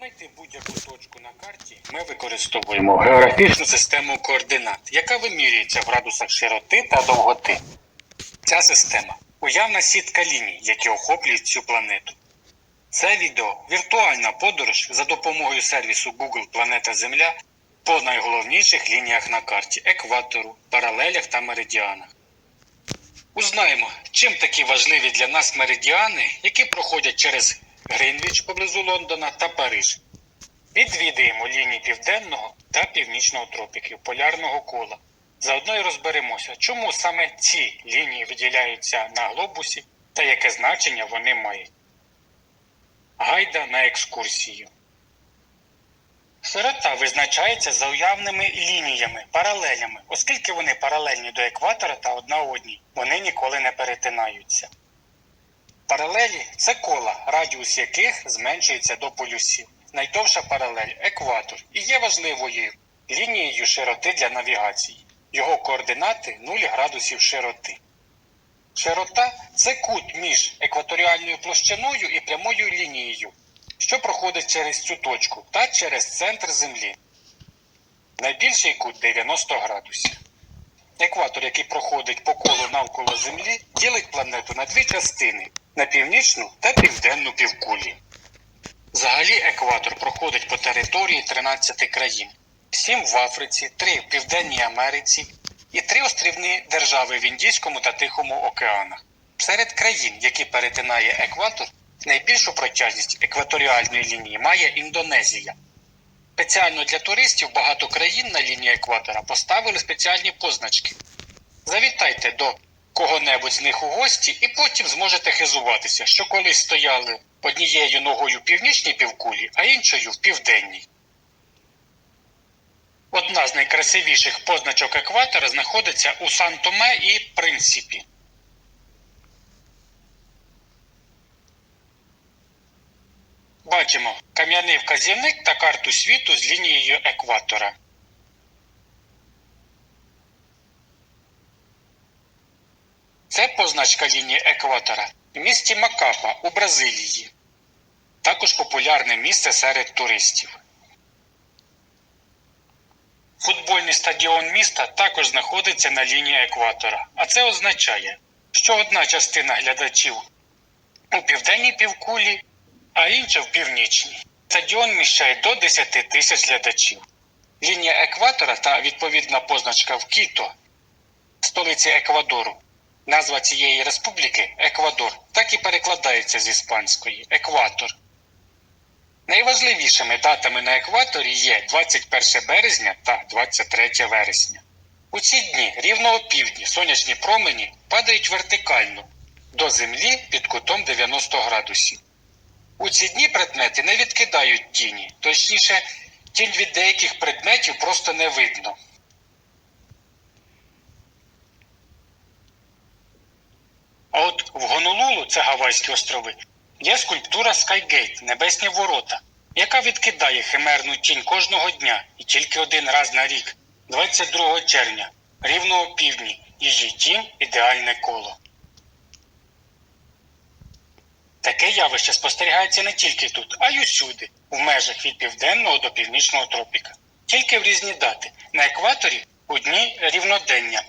Знайти будь-яку точку на карті ми використовуємо географічну систему координат, яка вимірюється в градусах широти та довготи. Ця система уявна сітка ліній, які охоплюють цю планету. Це відео віртуальна подорож за допомогою сервісу Google Планета Земля по найголовніших лініях на карті екватору, паралелях та меридіанах. Узнаємо, чим такі важливі для нас меридіани, які проходять через Гринвіч поблизу Лондона та Париж. Відвідаємо лінії південного та північного тропіків полярного кола. Заодно й розберемося, чому саме ці лінії виділяються на глобусі та яке значення вони мають. Гайда на екскурсію. Широта визначається за уявними лініями, паралелями, оскільки вони паралельні до екватора та одна одній, вони ніколи не перетинаються. Паралелі це кола, радіус яких зменшується до полюсів. Найдовша паралель екватор і є важливою лінією широти для навігації. Його координати 0 градусів широти. Широта це кут між екваторіальною площиною і прямою лінією, що проходить через цю точку та через центр Землі. Найбільший кут 90 градусів. Екватор, який проходить по колу навколо Землі, ділить планету на дві частини на північну та південну півкулі. Взагалі екватор проходить по території 13 країн, 7 в Африці, 3 в Південній Америці і 3 острівні держави в Індійському та Тихому океанах. Серед країн, які перетинає екватор, найбільшу протяжність екваторіальної лінії має Індонезія. Спеціально для туристів багато країн на лінії екватора поставили спеціальні позначки. Завітайте до кого-небудь з них у гості і потім зможете хизуватися, що колись стояли однією ногою в північній півкулі, а іншою в південній. Одна з найкрасивіших позначок екватора знаходиться у Сан-Томе і Принципі. Бачимо кам'яний вказівник та карту світу з лінією екватора. Це позначка лінії екватора в місті Макапа у Бразилії. Також популярне місце серед туристів. Футбольний стадіон міста також знаходиться на лінії екватора, а це означає, що одна частина глядачів у південній півкулі, а інша в північній. Стадіон вміщає до 10 тисяч глядачів. Лінія екватора та відповідна позначка в Кіто, столиці Еквадору. Назва цієї республіки Еквадор, так і перекладається з іспанської екватор. Найважливішими датами на екваторі є 21 березня та 23 вересня. У ці дні рівно опівдні сонячні промені падають вертикально до землі під кутом 90 градусів. У ці дні предмети не відкидають тіні, точніше, тінь від деяких предметів просто не видно. А от в Гонолулу, це Гавайські острови, є скульптура Скайгейт Небесні ворота, яка відкидає химерну тінь кожного дня і тільки один раз на рік, 22 червня, рівно о півдні, її тінь ідеальне коло. Таке явище спостерігається не тільки тут, а й усюди, в межах від південного до північного тропіка. Тільки в різні дати. На екваторі у дні рівнодення.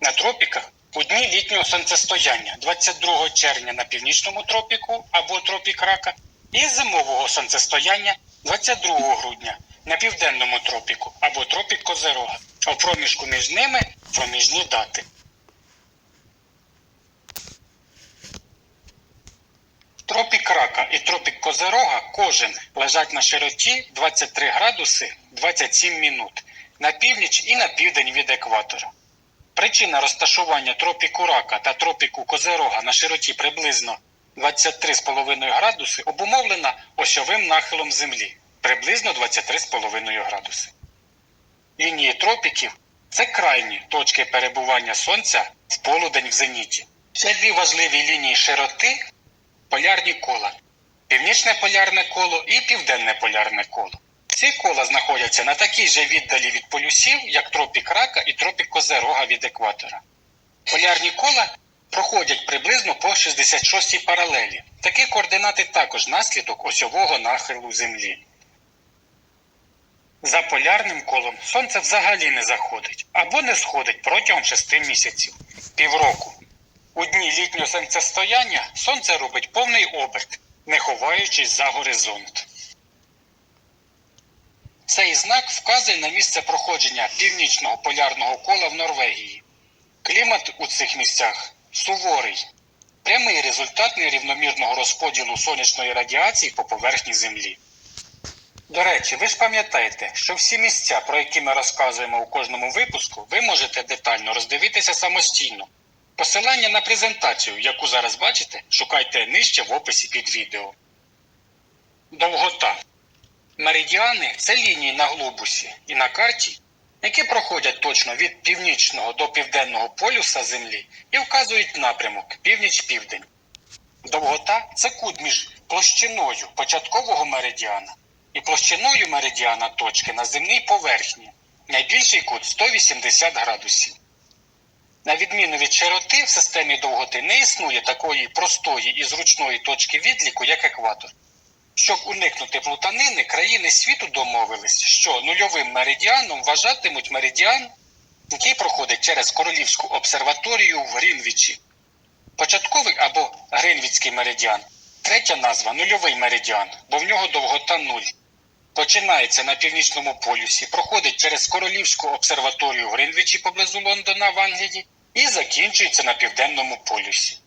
На тропіках у дні літнього сонцестояння 22 червня на північному тропіку або тропік рака і зимового сонцестояння 22 грудня на південному тропіку або тропік Козерога, в проміжку між ними проміжні дати. Тропік рака і тропік Козерога кожен лежать на широті 23 градуси 27 минут на північ і на південь від екватора. Причина розташування тропіку рака та тропіку Козерога на широті приблизно 23,5 градуси обумовлена осьовим нахилом Землі приблизно 23,5 градуси. Лінії тропіків це крайні точки перебування Сонця в полудень в зеніті. Ще дві важливі лінії широти полярні кола. Північне полярне коло і південне полярне коло. Ці кола знаходяться на такій же віддалі від полюсів, як тропік рака і тропік Козерога від екватора. Полярні кола проходять приблизно по 66-й паралелі. Такі координати також наслідок осьового нахилу Землі. За полярним колом сонце взагалі не заходить або не сходить протягом 6 місяців півроку. У дні літнього сонцестояння сонце робить повний оберт, не ховаючись за горизонт. Цей знак вказує на місце проходження північного полярного кола в Норвегії. Клімат у цих місцях суворий, прямий результат нерівномірного розподілу сонячної радіації по поверхні Землі. До речі, ви ж пам'ятаєте, що всі місця, про які ми розказуємо у кожному випуску, ви можете детально роздивитися самостійно. Посилання на презентацію, яку зараз бачите, шукайте нижче в описі під відео. Довгота. Меридіани це лінії на глобусі і на карті, які проходять точно від північного до південного полюса Землі і вказують напрямок північ-південь. Довгота це кут між площиною початкового меридіана і площиною меридіана точки на земній поверхні. Найбільший кут 180 градусів. На відміну від широти, в системі довготи не існує такої простої і зручної точки відліку, як екватор. Щоб уникнути плутанини, країни світу домовились, що нульовим меридіаном вважатимуть меридіан, який проходить через Королівську обсерваторію в Грінвічі. Початковий або Гринвіцький меридіан. Третя назва нульовий меридіан, бо в нього довгота нуль. Починається на північному полюсі, проходить через Королівську обсерваторію в Гринвічі поблизу Лондона в Англії і закінчується на південному полюсі.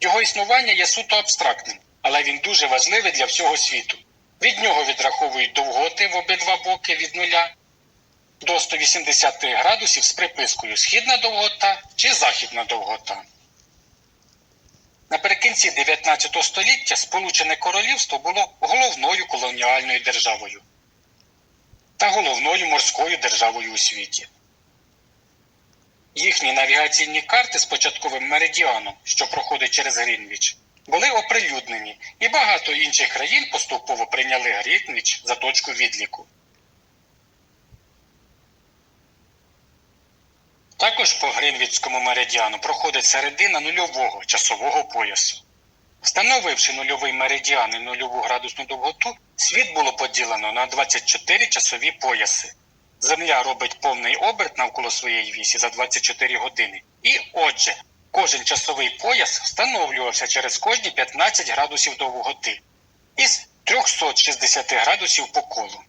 Його існування є суто абстрактним, але він дуже важливий для всього світу. Від нього відраховують довготи в обидва боки від нуля до 180 градусів з припискою східна довгота чи західна довгота. Наприкінці 19 століття Сполучене Королівство було головною колоніальною державою та головною морською державою у світі. Їхні навігаційні карти з початковим меридіаном, що проходить через Грінвіч, були оприлюднені, і багато інших країн поступово прийняли Грінвіч за точку відліку. Також по Гринвіцькому меридіану проходить середина нульового часового поясу. Встановивши нульовий меридіан і нульову градусну довготу, світ було поділено на 24 часові пояси. Земля робить повний оберт навколо своєї вісі за 24 години. І отже, кожен часовий пояс встановлювався через кожні 15 градусів довготи із 360 градусів по колу.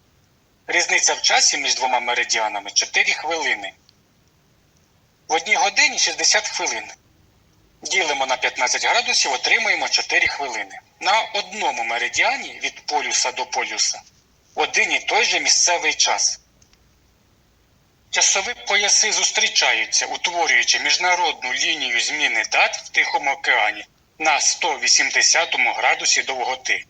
Різниця в часі між двома меридіанами 4 хвилини. В одній годині 60 хвилин. Ділимо на 15 градусів, отримуємо 4 хвилини. На одному меридіані від полюса до полюса один і той же місцевий час. Часові пояси зустрічаються, утворюючи міжнародну лінію зміни дат в Тихому океані на 180 градусі довготи.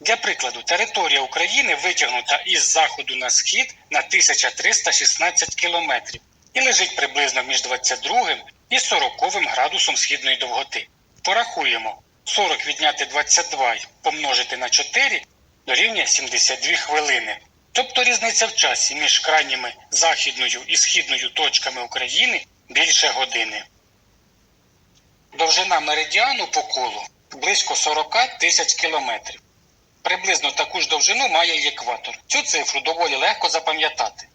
Для прикладу, територія України витягнута із заходу на схід на 1316 кілометрів і лежить приблизно між 22 і 40 градусом східної довготи. Порахуємо 40 відняти 22 помножити на 4 дорівнює 72 хвилини. Тобто різниця в часі між крайніми західною і східною точками України більше години. Довжина меридіану по колу близько 40 тисяч кілометрів. Приблизно таку ж довжину має й екватор. Цю цифру доволі легко запам'ятати.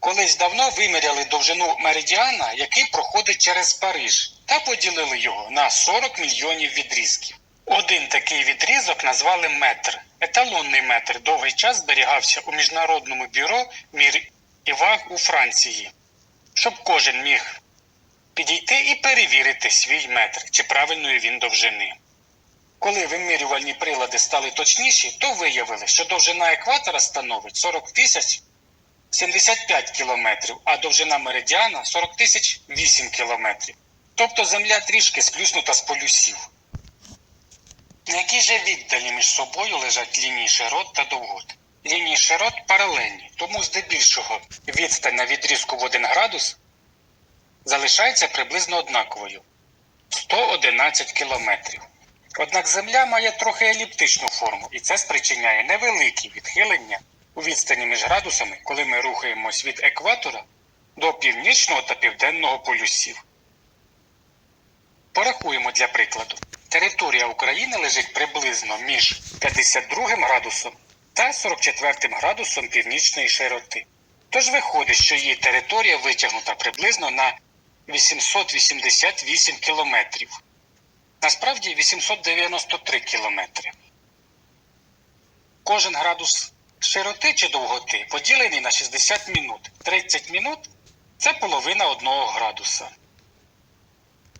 Колись давно виміряли довжину меридіана, який проходить через Париж, та поділили його на 40 мільйонів відрізків. Один такий відрізок назвали метр. Еталонний метр довгий час зберігався у Міжнародному бюро мір і ваг у Франції, щоб кожен міг підійти і перевірити свій метр, чи правильної він довжини. Коли вимірювальні прилади стали точніші, то виявили, що довжина екватора становить 40 тисяч 75 кілометрів, а довжина меридіана 40 тисяч 8 кілометрів. Тобто земля трішки сплюснута з полюсів. На якій же віддалі між собою лежать лінії широт та довгот? Лінії широт паралельні, тому здебільшого відстань на відрізку в 1 градус залишається приблизно однаковою 111 кілометрів. Однак Земля має трохи еліптичну форму, і це спричиняє невеликі відхилення у відстані між градусами, коли ми рухаємось від екватора до північного та південного полюсів. Порахуємо для прикладу. Територія України лежить приблизно між 52 градусом та 44 градусом північної широти. Тож виходить, що її територія витягнута приблизно на 888 кілометрів. Насправді 893 кілометри. Кожен градус широти чи довготи поділений на 60 минут. 30 минут це половина одного градуса.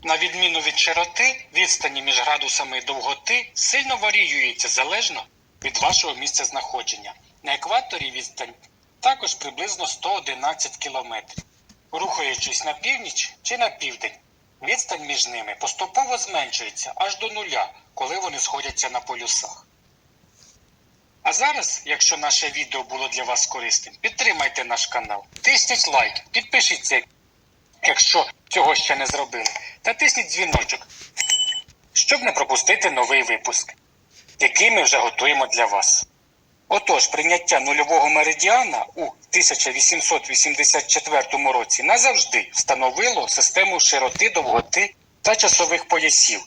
На відміну від широти, відстані між градусами довготи сильно варіюються залежно від вашого місця знаходження. На екваторі відстань також приблизно 111 кілометрів. Рухаючись на північ чи на південь, відстань між ними поступово зменшується аж до нуля, коли вони сходяться на полюсах. А зараз, якщо наше відео було для вас корисним, підтримайте наш канал, тисніть лайк, підпишіться, якщо цього ще не зробили, та тисніть дзвіночок, щоб не пропустити новий випуск, який ми вже готуємо для вас. Отож, прийняття нульового меридіана у 1884 році назавжди встановило систему широти, довготи та часових поясів,